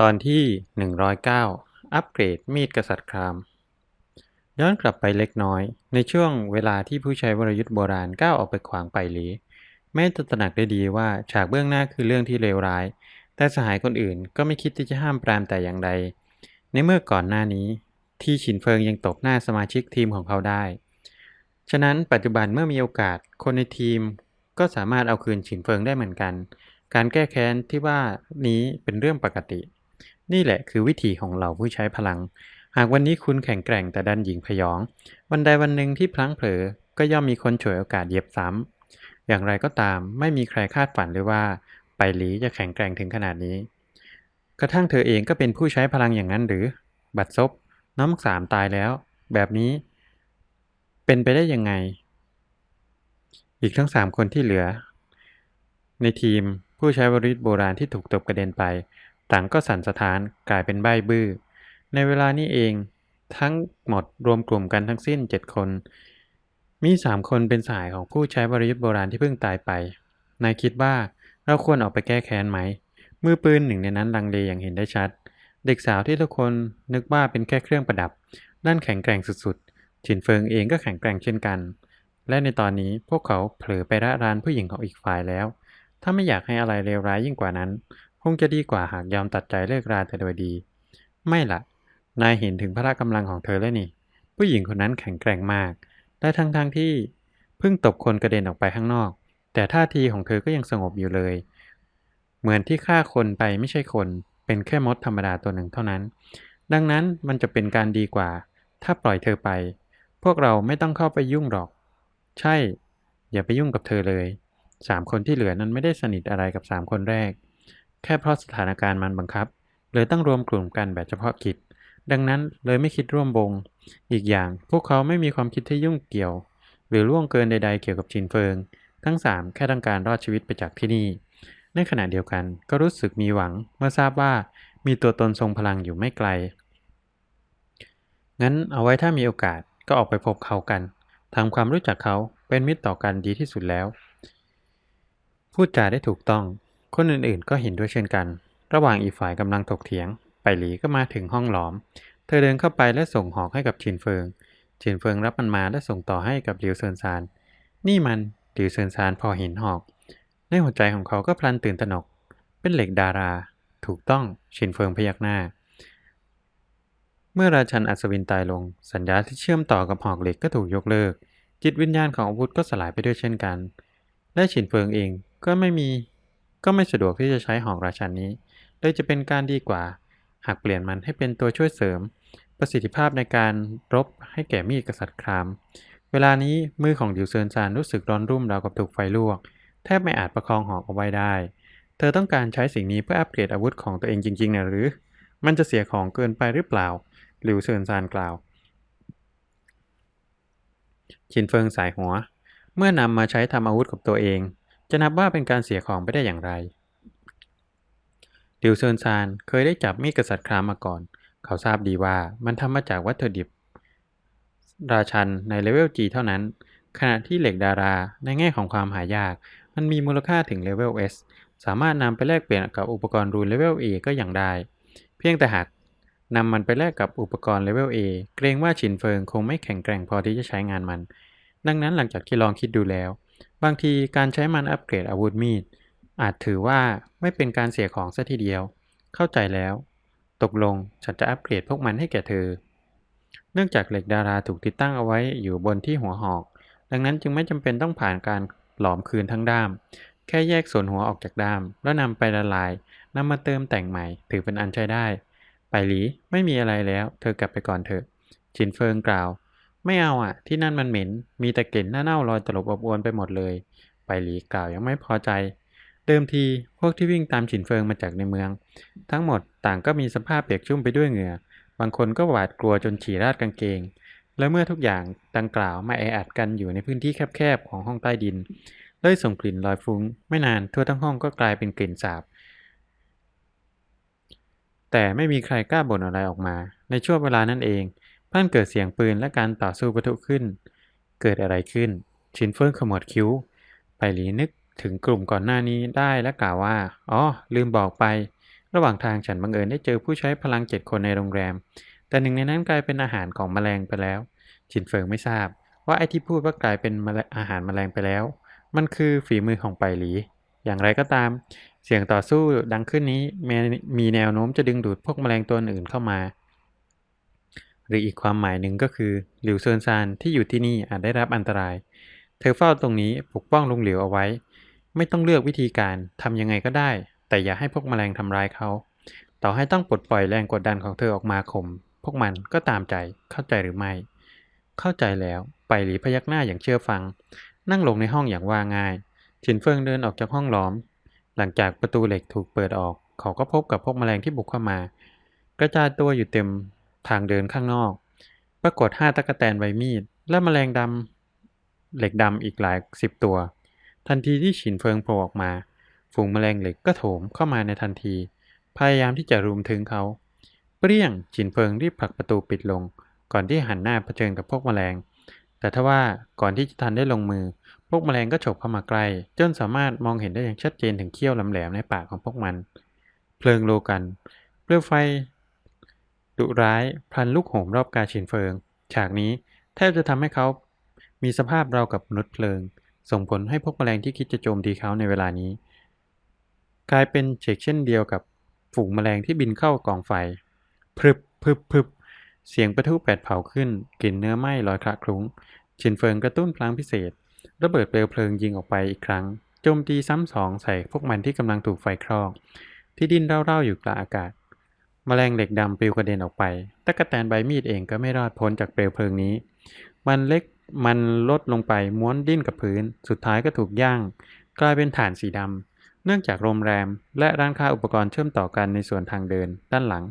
ตอนที่ 109 อัปเกรดมีดกษัตริย์คราม ย้อนกลับไปเล็กน้อย ในช่วงเวลาที่ผู้ใช้วรยุทธ์โบราณก้าวออกไปขวางไปหลีแม้จะตระหนักได้ดีว่าฉากเบื้องหน้าคือเรื่องที่เลวร้าย แต่สหายคนอื่นก็ไม่คิดที่จะห้ามปรามแต่อย่างใด ในเมื่อก่อนหน้านี้ ที่ฉินเฟิงยังตบหน้าสมาชิกทีมของเขาได้ ฉะนั้นปัจจุบันเมื่อมีโอกาสคนในทีม ก็สามารถเอาคืนฉินเฟิงได้เหมือนกัน การแก้แค้นที่ว่านี้เป็นเรื่องปกติ นี่แหละคือวิธีของเราผู้ใช้พลัง หากวันนี้คุณแข็งแกร่งแต่ดันหญิงพยอง วันใดวันหนึ่งที่พลั้งเผลอ ก็ย่อมมีคนฉวยโอกาสเหยียบซ้ำ อย่างไรก็ตามไม่มีใครคาดฝันเลยว่า ไปหลีจะแข็งแกร่งถึงขนาดนี้ กระทั่งเธอเองก็เป็นผู้ใช้พลังอย่างนั้นหรือ บัดซบน้องสามตายแล้ว แบบนี้ เป็นไปได้ยังไง อีกทั้งสามคนที่เหลือ ในทีมผู้ใช้วริษโบราณที่ถูกตบกระเด็นไป ต่างก็สั่นสะท้านกลายเป็นใบ้บื้อ ในเวลานี้เอง ทั้งหมดรวมกลุ่มกันทั้งสิ้นเจ็ดคน มีสามคนเป็นสายของผู้ใช้วรยุทธ์โบราณที่เพิ่งตายไป นายคิดว่าเราควรออกไปแก้แค้นไหม มือปืนหนึ่งในนั้นลังเลอย่างเห็นได้ชัด เด็กสาวที่ทุกคนนึกว่าเป็นแค่เครื่องประดับด้านแข็งแกร่งสุดๆ ฉินเฟิงเองก็แข็งแกร่งเช่นกัน และในตอนนี้พวกเขาเผลอไประรานผู้หญิงของอีกฝ่ายแล้ว ถ้าไม่อยากให้อะไรเลวร้ายยิ่งกว่านั้น คงจะดีกว่าหากยอมตัดใจเลิกราแต่โดยดี ไม่ละนายเห็นถึงพละกำลังของเธอแล้วนี่ ผู้หญิงคนนั้นแข็งแกร่งมาก และทั้งๆทที่ เพิ่งตบคนกระเด็นออกไปข้างนอก แต่ท่าทีของเธอก็ยังสงบอยู่เลย เหมือนที่ฆ่าคนไปไม่ใช่คน เป็นแค่มดธรรมดาตัวหนึ่งเท่านั้น ดังนั้นมันจะเป็นการดีกว่า ถ้าปล่อยเธอไป พวกเราไม่ต้องเข้าไปยุ่งหรอก ใช่ อย่าไปยุ่งกับเธอเลยสามคนที่เหลือนั้นไม่ได้สนิทอะไรกับสามคนแรก แค่เพราะสถานการณ์มันบังคับ เลยต้องรวมกลุ่มกันแบบเฉพาะกิจ ดังนั้นเลยไม่คิดร่วมวง อีกอย่างพวกเขาไม่มีความคิดที่ยุ่งเกี่ยว หรือล่วงเกินใด ๆ เกี่ยวกับชินเฟิง ทั้งสามแค่ต้องการรอดชีวิตไปจากที่นี่ ในขณะเดียวกันก็รู้สึกมีหวังเมื่อทราบว่ามีตัวตนทรงพลังอยู่ไม่ไกล งั้นเอาไว้ถ้ามีโอกาสก็ออกไปพบเขากันทำความรู้จักเขาเป็นมิตรต่อกันดีที่สุดแล้ว พูดจาได้ถูกต้อง คนอื่นๆ ก็เห็นด้วยเช่นกัน ระหว่างอีกฝ่ายกำลังถกเถียง ไปหลีก็มาถึงห้องหลอม เธอเดินเข้าไปและส่งหอกให้กับชินเฟิงชินเฟิงรับมันมาและส่งต่อให้กับหลิวเซินซาน นี่มันหลิวเซินซานพอเห็นหอก ในหัวใจของเขาก็พลันตื่นตระหนก เป็นเหล็กดารา ถูกต้องชินเฟิงพยักหน้า เมื่อราชันอัศวินตายลง สัญญาที่เชื่อมต่อกับหอกเหล็กก็ถูกยกเลิก จิตวิญญาณของอาวุธก็สลายไปด้วยเช่นกัน และฉินเฟิงเองก็ไม่มี ก็ไม่สะดวกที่จะใช้หอกราชันนี้เลยจะเป็นการดีกว่า หากเปลี่ยนมันให้เป็นตัวช่วยเสริม ประสิทธิภาพในการรบให้แก่มีดกษัตริย์คราม เวลานี้มือของดิวเซินซานรู้สึกร้อนรุ่มราวกับถูกไฟลวก แทบไม่อาจประคองหอกเอาไว้ได้ เธอต้องการใช้สิ่งนี้เพื่ออัปเกรดอาวุธของตัวเองจริงๆนะหรือ มันจะเสียของเกินไปหรือเปล่าหลิวเซินซานกล่าวชินเฟิงสายหัว เมื่อนำมาใช้ทำอาวุธกับตัวเอง จะนับว่าเป็นการเสียของไปได้อย่างไร ดิวเซินซานเคยได้จับมีดกษัตริย์ครามมาก่อน เขาทราบดีว่ามันทำมาจากวัตถุดิบ ราชันในเลเวล G เท่านั้น ขณะที่เหล็กดาราในแง่ของความหายาก มันมีมูลค่าถึงเลเวล S สามารถนำไปแลกเปลี่ยนกับอุปกรณ์รูนเลเวล A ก็อย่างได้ เพียงแต่หากนำมันไปแลกกับอุปกรณ์เลเวล A เกรงว่าฉินเฟิงคงไม่แข็งแกร่งพอที่จะใช้งานมัน ดังนั้นหลังจากที่ลองคิดดูแล้ว บางทีการใช้มันอัปเกรดอาวุธมีด อาจถือว่าไม่เป็นการเสียของซะทีเดียว เข้าใจแล้ว ตกลงฉันจะอัปเกรดพวกมันให้แก่เธอ เนื่องจากเหล็กดาราถูกติดตั้งเอาไว้อยู่บนที่หัวหอก ดังนั้นจึงไม่จำเป็นต้องผ่านการหลอมคืนทั้งด้าม แค่แยกส่วนหัวออกจากด้าม แล้วนำไปละลายนำมาเติมแต่งใหม่ ถือเป็นอันใช้ได้ ไปหลีไม่มีอะไรแล้ว เธอกลับไปก่อนเถอะจินเฟิงกล่าว ไม่เอาอะ ที่นั่นมันเหม็น มีแต่กลิ่นหน้าเน่าลอยตลบอบอวนไปหมดเลย ไปหลีกล่าวยังไม่พอใจ เดิมทีพวกที่วิ่งตามฉินเฟิงมาจากในเมือง ทั้งหมดต่างก็มีสภาพเปียกชุ่มไปด้วยเหงื่อ บางคนก็หวาดกลัวจนฉี่ราดกางเกง และเมื่อทุกอย่างดังกล่าวมาแออัดกันอยู่ในพื้นที่แคบๆของห้องใต้ดินเลยส่งกลิ่นลอยฟุ้ง ไม่นานทั่วทั้งห้องก็กลายเป็นกลิ่นสาบ แต่ไม่มีใครกล้าบ่นอะไรออกมา ในช่วงเวลานั้นเอง พันเกิดเสียงปืนและการต่อสู้ประทุขึ้น เกิดอะไรขึ้น ชินเฟิงขมวดคิ้ว ไปหลีนึกถึงกลุ่มก่อนหน้านี้ได้และกล่าวว่า อ๋อ ลืมบอกไป ระหว่างทางฉันบังเอิญได้เจอผู้ใช้พลังเจ็ดคนในโรงแรม แต่หนึ่งในนั้นกลายเป็นอาหารของแมลงไปแล้ว ชินเฟิงไม่ทราบ ว่าไอ้ที่พูดว่ากลายเป็นอาหารแมลงไปแล้ว มันคือฝีมือของไปหลี อย่างไรก็ตาม เสียงต่อสู้ดังขึ้นนี้แม้มีแนวโน้มจะดึงดูดพวกแมลงตัวอื่นเข้ามา รืออีกความหมายหนึ่งก็คือหลิวเซินซานที่อยู่ที่นี่อาจได้รับอันตราย เธอเฝ้าตรงนี้ปกป้องลุงหลิวเอาไว้ ไม่ต้องเลือกวิธีการทำยังไงก็ได้ แต่อย่าให้พวกแมลงทำร้ายเขา ต่อให้ต้องปลดปล่อยแรงกดดันของเธอออกมาข่มพวกมันก็ตามใจเข้าใจหรือไม่ เข้าใจแล้วไปหลีพยักหน้าอย่างเชื่อฟัง นั่งลงในห้องอย่างว่าง่ายฉินเฟิงเดินออกจากห้องล้อม หลังจากประตูเหล็กถูกเปิดออก เขาก็พบกับพวกแมลงที่บุกเข้ามา กระจายตัวอยู่เต็ม ทางเดินข้างนอก ปรากฏห้าตะกแตนใบมีด และแมลงดำเหล็กดำอีกหลายสิบตัว ทันทีที่ฉินเฟิงโผล่ออกมา ฝูงแมลงเหล็กก็โถมเข้ามาในทันที พยายามที่จะรุมถึงเขา เปรี้ยงฉินเฟิงรีบผลักประตูปิดลง ก่อนที่หันหน้าเผชิญกับพวกแมลง แต่ทว่าก่อนที่จะทันได้ลงมือ พวกแมลงก็ฉกเข้ามาใกล้ จนสามารถมองเห็นได้อย่างชัดเจนถึงเขี้ยวแหลมๆในปากของพวกมัน เพลิงโลกันเปลวไฟ ดุร้ายพลันลุกโหมรอบกายฉินเฟิง ฉากนี้แทบจะทำให้เขามีสภาพราวกับมนุษย์เพลิง ส่งผลให้พวกแมลงที่คิดจะโจมตีเขาในเวลานี้ กลายเป็นเฉกเช่นเดียวกับฝูงแมลงที่บินเข้ากองไฟพรึบพรึบพรึบเสียงประทุแปดเผาขึ้นกลิ่นเนื้อไหม้ลอยคละคลุ้งชินเฟิงกระตุ้นพลังพิเศษ ระเบิดเปลวเพลิงยิงออกไปอีกครั้งโจมตีซ้ำสองใส่พวกมันที่กำลังถูกไฟคลอก ที่ดิ้นเร่าๆอยู่กลางอากาศ แมลงเหล็กดำปลิวกระเด็นออกไปตะกแตนใบมีดเองก็ไม่รอดพ้นจากเปลวเพลิงนี้ มันเล็กมันลดลงไปม้วนดิ้นกับพื้น สุดท้ายก็ถูกย่าง กลายเป็นฐานสีดำ เนื่องจากโรงแรม และร้านค้าอุปกรณ์เชื่อมต่อกันในส่วนทางเดินด้านหลัง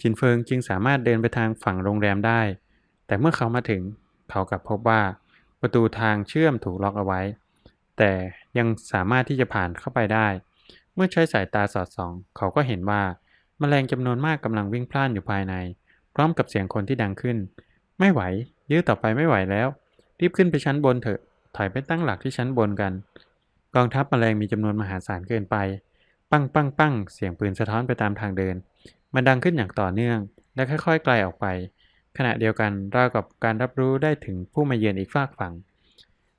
ชินเฟิงจึงสามารถเดินไปทางฝั่งโรงแรมได้ แต่เมื่อเขามาถึง เขากลับพบว่า ประตูทางเชื่อมถูกล็อกเอาไว้ แต่ยังสามารถที่จะผ่านเข้าไปได้ เมื่อใช้สายตาสอดส่อง เขาก็เห็นว่า แมลงจำนวนมากกำลังวิ่งพล่านอยู่ภายใน พร้อมกับเสียงคนที่ดังขึ้น ไม่ไหว ยื้อต่อไปไม่ไหวแล้ว รีบขึ้นไปชั้นบนเถอะถอยไปตั้งหลักที่ชั้นบนกัน กองทัพแมลงมีจำนวนมหาศาลเกินไป ปังปังปังเสียงปืนสะท้อนไปตามทางเดิน มันดังขึ้นอย่างต่อเนื่อง และค่อยๆไกลออกไป ขณะเดียวกันราวกับการรับรู้ได้ถึงผู้มาเยือนอีกฝากฝั่ง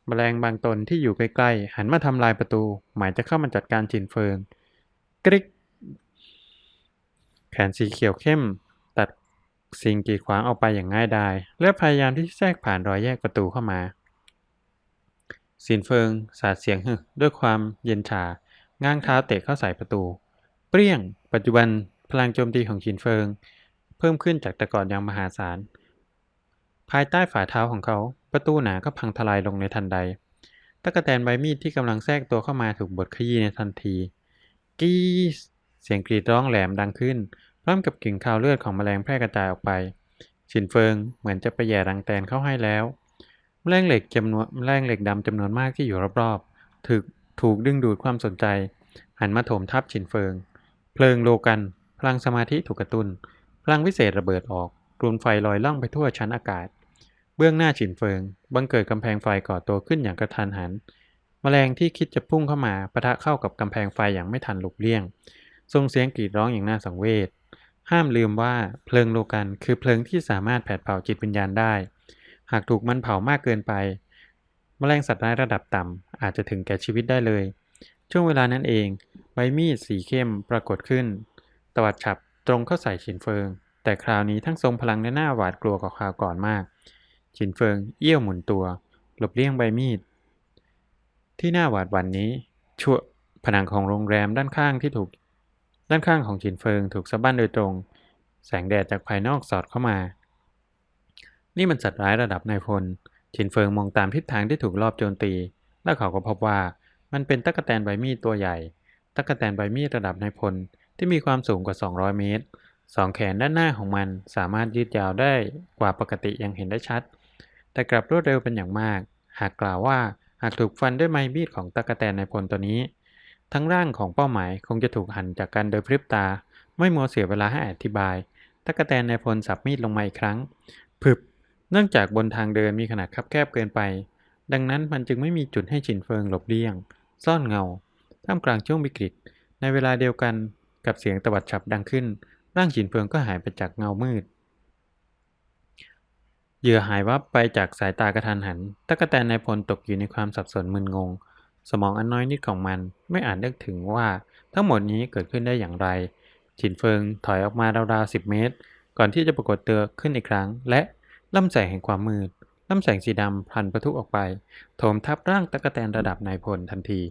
แมลงบางตนที่อยู่ใกล้ๆหันมาทำลายประตู หมายจะเข้ามาจัดการจินเฟิงกริก นสีเขียวเข้ม ตัดสิ่งกีดขวางออกไปอย่างง่ายดาย และพยายามที่จะแทรกผ่านรอยแยกประตูเข้ามาสินเฟิงสาดเสียงฮึด้วยความเย็นชาง้างเท้าเตะเข้าใส่ประตู เปรี้ยง ปัจจุบันพลังโจมตีของชินเฟิง เพิ่มขึ้นจากแต่ก่อนอย่างมหาศาล ภายใต้ฝ่าเท้าของเขา ประตูหนาก็พังทลายลงในทันใดตะกแตนใบมีดที่กำลังแทรกตัวเข้ามาถูกบดขยี้ในทันที กีเสียงกรีดร้องแหลมดังขึ้น ร้อมกับกลิ่นคาวเลือดของแมลงแพร่กระจายออกไปชินเฟิงเหมือนจะไปแย่รังแตนเข้าให้แล้ว แมลงเหล็กจำนวนแมลงเหล็กดำจำนวนมากที่อยู่รอบๆ ถูกถูกดึงดูดความสนใจ หันมาโถมทับชินเฟิง เพลิงโลกัน พลังสมาธิถูกกระตุน้น พลังวิเศษระเบิดออกกลุ่นไฟลอยล่องไปทั่วชั้นอากาศ เบื้องหน้าฉินเฟิง บังเกิดกำแพงไฟก่อตัวขึ้นอย่างกระทันหัน แมลงที่คิดจะพุ่งเข้ามาปะทะเข้ากับกำแพงไฟอย่างไม่ทันหลบเลี่ยงส่งเสียงกรีดร้องอย่างน่าสังเวช ห้ามลืมว่าเพลิงโลกันคือเพลิงที่สามารถแผดเผาจิตวิญญาณได้ หากถูกมันเผามากเกินไป แมลงสัตว์ร้ายระดับต่ำอาจจะถึงแก่ชีวิตได้เลย ช่วงเวลานั้นเองใบมีดสีเข้มปรากฏขึ้น ตวัดฉับตรงเข้าใส่ฉินเฟิง แต่คราวนี้ทั้งทรงพลังและหน้าหวาดกลัวกว่าคราวก่อนมาก ฉินเฟิงเอี้ยวหมุนตัว หลบเลี่ยงใบมีด ที่หน้าหวาดหวันนี้ชั่วผนังของโรงแรมด้านข้างที่ถูก ด้านข้างของฉินเฟิงถูกสะบั้นโดยตรง แสงแดดจากภายนอกสอดเข้ามา นี่มันสัตว์ร้ายระดับนายพลฉินเฟิงมองตามทิศทางที่ถูกลอบโจมตี แล้วเขาก็พบว่ามันเป็นตั๊กแตนใบมีดตัวใหญ่ ตั๊กแตนใบมีดระดับนายพลที่มีความสูงกว่า 200 เมตร สองแขนด้านหน้าของมันสามารถยืดยาวได้กว่าปกติย่างเห็นได้ชัด แต่กลับรวดเร็วเป็นอย่างมาก หากกล่าวว่าหากถูกฟันด้วยไม้มีดของตั๊กแตนนายพลตัวนี้ ทั้งร่างของเป้าหมายคงจะถูกหั่นจากกันโดยพริบตา ไม่มัวเสียเวลาให้อธิบายตั๊กแตนในพลสับมีดลงมาอีกครั้งผึบเนื่องจากบนทางเดินมีขนาดคับแคบเกินไป ดังนั้นมันจึงไม่มีจุดให้ฉินเฟิงหลบเลี่ยง ซ่อนเงา ท่ามกลางช่วงวิกฤต ในเวลาเดียวกันกับเสียงตวัดฉับดังขึ้น ร่างฉินเฟิงก็หายไปจากเงามืด เหยื่อหายวับไปจากสายตากระทันหันตะกะแตนในพลตกอยู่ในความสับสนมึนงง สมองอันน้อยนิดของมันไม่อาจนึกถึงว่าทั้งหมดนี้เกิดขึ้นได้อย่างไร ฉินเฟิงถอยออกมาราวๆสิบเมตร ก่อนที่จะปรากฏเตัวขึ้นอีกครั้ง และล่ำแสงแห่งความมืดล่ำแสงสีดำพันประทุออกไป โถมทับร่างตะกแตนระดับนายพลทันที